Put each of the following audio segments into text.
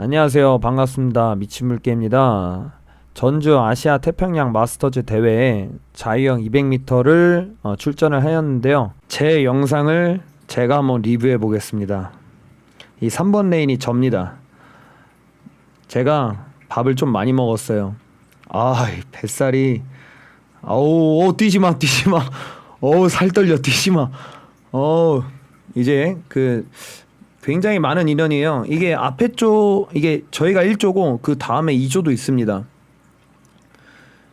안녕하세요. 반갑습니다. 미친물개입니다. 전주 아시아 태평양 마스터즈 대회에 자유형 200m를 어, 출전을 하였는데요. 제 영상을 제가 한번 리뷰해 보겠습니다. 이 3번 레인이 접니다. 제가 밥을 좀 많이 먹었어요. 아, 이 뱃살이 아우, 어, 뛰지 마, 뛰지 마. 어우, 살 떨려, 뛰지 마. 어우, 이제 그 굉장히 많은 인원이에요. 이게 앞에 쪽 이게 저희가 1조고 그 다음에 2조도 있습니다.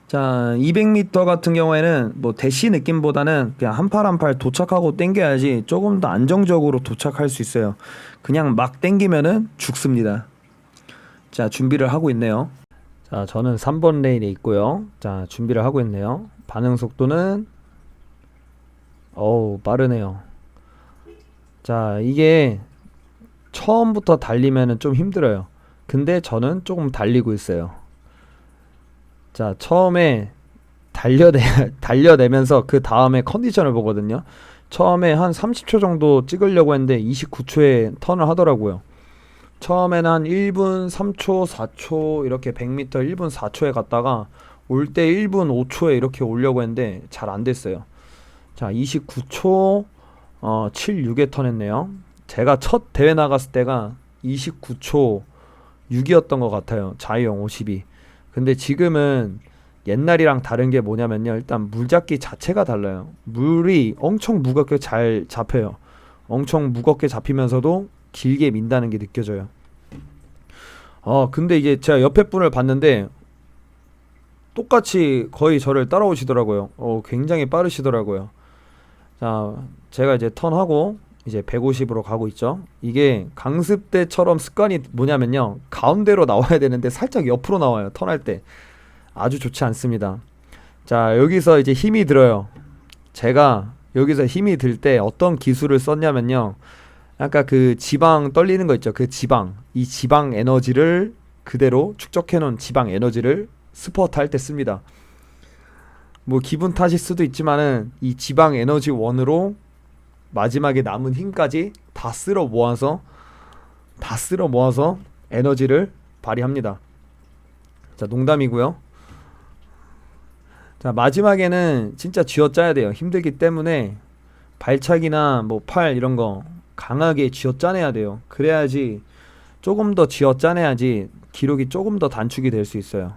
자, 200m 같은 경우에는 뭐 대시 느낌보다는 그냥 한 팔 한 팔 도착하고 땡겨야지 조금 더 안정적으로 도착할 수 있어요. 그냥 막 땡기면은 죽습니다. 자, 준비를 하고 있네요. 자, 저는 3번 레인에 있고요. 자, 준비를 하고 있네요. 반응 속도는 어우, 빠르네요. 자, 이게 처음부터 달리면은 좀 힘들어요. 근데 저는 조금 달리고 있어요. 자, 처음에 달려내, 달려내면서 그 다음에 컨디션을 보거든요. 처음에 한 30초 정도 찍으려고 했는데 29초에 턴을 하더라고요. 처음에는 한 1분 3초, 4초 이렇게 100m 1분 4초에 갔다가 올 때 1분 5초에 이렇게 오려고 했는데 잘 안 됐어요. 자, 29초 어, 76에 턴했네요. 제가 첫 대회 나갔을 때가 29초 6이었던 것 같아요. 자유형 50이. 근데 지금은 옛날이랑 다른 게 뭐냐면요. 일단 물잡기 자체가 달라요. 물이 엄청 무겁게 잘 잡혀요. 엄청 무겁게 잡히면서도 길게 민다는 게 느껴져요. 어, 근데 이게 제가 옆에 분을 봤는데 똑같이 거의 저를 따라오시더라고요. 어, 굉장히 빠르시더라고요. 자, 제가 이제 턴하고 이제 150으로 가고 있죠. 이게 강습 때처럼 습관이 뭐냐면요. 가운데로 나와야 되는데 살짝 옆으로 나와요. 턴할 때. 아주 좋지 않습니다. 자, 여기서 이제 힘이 들어요. 제가 여기서 힘이 들 때 어떤 기술을 썼냐면요. 아까 그 지방 떨리는 거 있죠. 그 지방. 이 지방 에너지를 그대로 축적해 놓은 지방 에너지를 스포트 할 때 씁니다. 뭐 기분 탓일 수도 있지만은 이 지방 에너지 원으로 마지막에 남은 힘까지 다 쓸어 모아서 다 쓸어 모아서 에너지를 발휘합니다. 자, 농담이고요. 자, 마지막에는 진짜 쥐어짜야 돼요. 힘들기 때문에 발차기나 뭐 팔 이런 거 강하게 쥐어짜내야 돼요. 그래야지 조금 더 쥐어짜내야지 기록이 조금 더 단축이 될 수 있어요.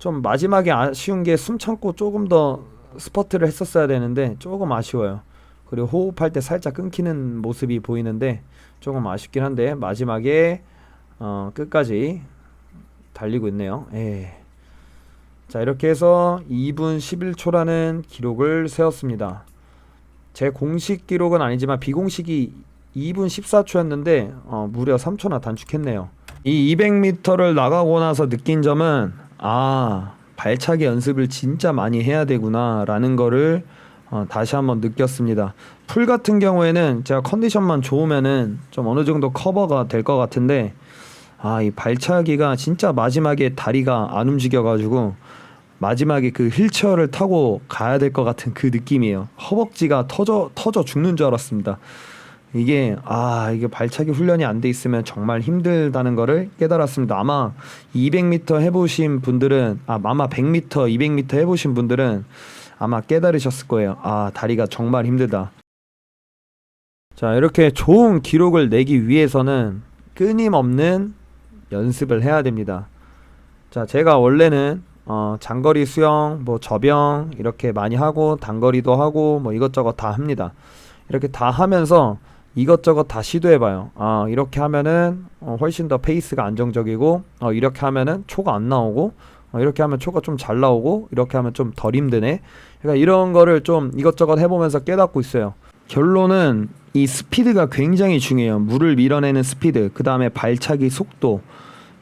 좀 마지막에 아쉬운 게 숨 참고 조금 더 스퍼트를 했었어야 되는데 조금 아쉬워요. 그리고 호흡할 때 살짝 끊기는 모습이 보이는데 조금 아쉽긴 한데 마지막에 어, 끝까지 달리고 있네요. 예. 자 이렇게 해서 2분 11초라는 기록을 세웠습니다. 제 공식 기록은 아니지만 비공식이 2분 14초였는데 어, 무려 3초나 단축했네요. 이 200m를 나가고 나서 느낀 점은 아 발차기 연습을 진짜 많이 해야 되구나라는 거를 어, 다시 한번 느꼈습니다. 풀 같은 경우에는 제가 컨디션만 좋으면은 좀 어느 정도 커버가 될 것 같은데 아 이 발차기가 진짜 마지막에 다리가 안 움직여가지고 마지막에 그 휠체어를 타고 가야 될 것 같은 그 느낌이에요. 허벅지가 터져 터져 죽는 줄 알았습니다. 이게 아 이게 발차기 훈련이 안 돼 있으면 정말 힘들다는 거를 깨달았습니다. 아마 200m 해보신 분들은 아 아마 100m, 200m 해보신 분들은 아마 깨달으셨을 거예요. 아 다리가 정말 힘들다. 자 이렇게 좋은 기록을 내기 위해서는 끊임없는 연습을 해야 됩니다. 자 제가 원래는 어, 장거리 수영, 뭐 저병 이렇게 많이 하고 단거리도 하고 뭐 이것저것 다 합니다. 이렇게 다 하면서 이것저것 다 시도해봐요. 아 이렇게 하면은 어, 훨씬 더 페이스가 안정적이고 어, 이렇게 하면은 초가 안 나오고 어, 이렇게 하면 초가 좀 잘 나오고 이렇게 하면 좀 덜 힘드네. 그러니까 이런 거를 좀 이것저것 해보면서 깨닫고 있어요. 결론은 이 스피드가 굉장히 중요해요. 물을 밀어내는 스피드, 그 다음에 발차기 속도.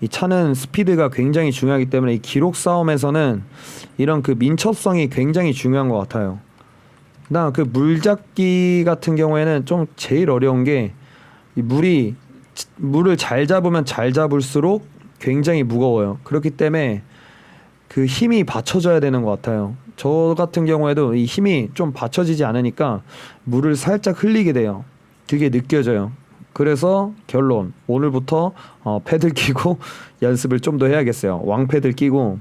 이 차는 스피드가 굉장히 중요하기 때문에 이 기록 싸움에서는 이런 그 민첩성이 굉장히 중요한 것 같아요. 그다음 그 물잡기 같은 경우에는 좀 제일 어려운 게 이 물이 물을 잘 잡으면 잘 잡을수록 굉장히 무거워요. 그렇기 때문에 그 힘이 받쳐져야 되는 것 같아요. 저 같은 경우에도 이 힘이 좀 받쳐지지 않으니까 물을 살짝 흘리게 돼요. 그게 느껴져요. 그래서 결론 오늘부터 어, 패들 끼고 연습을 좀 더 해야겠어요. 왕패들 끼고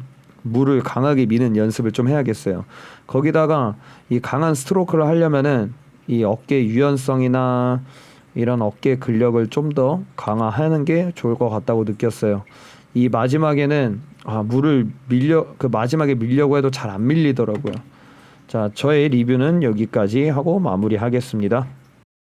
물을 강하게 미는 연습을 좀 해야겠어요. 거기다가 이 강한 스트로크를 하려면은 이 어깨 유연성이나 이런 어깨 근력을 좀 더 강화하는 게 좋을 것 같다고 느꼈어요. 이 마지막에는 아, 물을 밀려 그 마지막에 밀려고 해도 잘 안 밀리더라고요. 자, 저의 리뷰는 여기까지 하고 마무리하겠습니다.